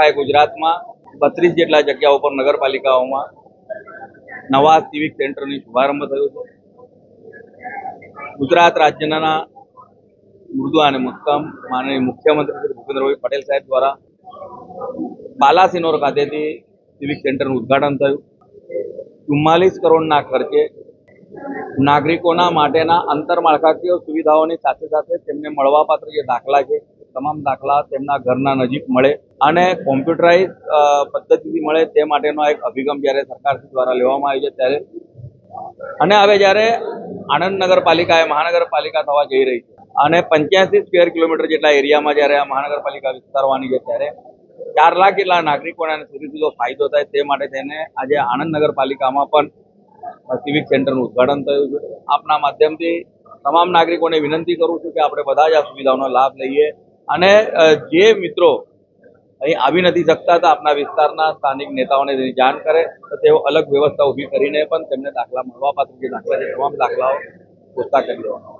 આખા ગુજરાતમાં. બત્રીસ જેટલા જગ્યાઓ પર નગરપાલિકાઓમાં નવા સિવિક સેન્ટરની શુભારંભ થયો છે. ગુજરાત રાજ્યના મૃદુ અને મક્કમ માનનીય મુખ્યમંત્રી શ્રી ભૂપેન્દ્રભાઈ પટેલ સાહેબ દ્વારા બાલાસિનોર ખાતેથી સિવિક સેન્ટરનું ઉદ્ઘાટન થયું. ચુમ્માલીસ કરોડના ખર્ચે નાગરિકોના માટેના આંતરમાળખાકીય સુવિધાઓની સાથે સાથે તેમને મળવાપાત્ર જે દાખલા છે તમામ દાખલા તેમના ઘરના નજીક મળે અને કોમ્પ્યુટરાઇઝ પદ્ધતિથી મળે તે માટેનો એક અભિગમ જ્યારે સરકાર દ્વારા લેવામાં આવ્યો છે ત્યારે અને હવે જ્યારે આણંદ નગરપાલિકા એ મહાનગરપાલિકા થવા જઈ રહી છે અને પંચ્યાસી સ્ક્વેર કિલોમીટર જેટલા એરિયામાં જ્યારે આ મહાનગરપાલિકા વિસ્તારવાની છે ત્યારે ચાર લાખ જેટલા નાગરિકોને આને સુધી સીધો ફાયદો થાય તે માટે તેને આજે આણંદ નગરપાલિકામાં પણ સિવિક સેન્ટરનું ઉદ્ઘાટન થયું છે. આપના માધ્યમથી તમામ નાગરિકોને વિનંતી કરું છું કે આપણે બધા જ આ સુવિધાઓનો લાભ લઈએ. અને જે મિત્રો અહીં આવી નથી શકતા તો આપના વિસ્તારના સ્થાનિક નેતાઓને તેની જાણ કરે તો તેઓ અલગ વ્યવસ્થા ઊભી કરીને પણ તેમને દાખલા મળવાપાત્ર જે દાખલા છે તમામ દાખલાઓ પૂરતા કરી દેવાના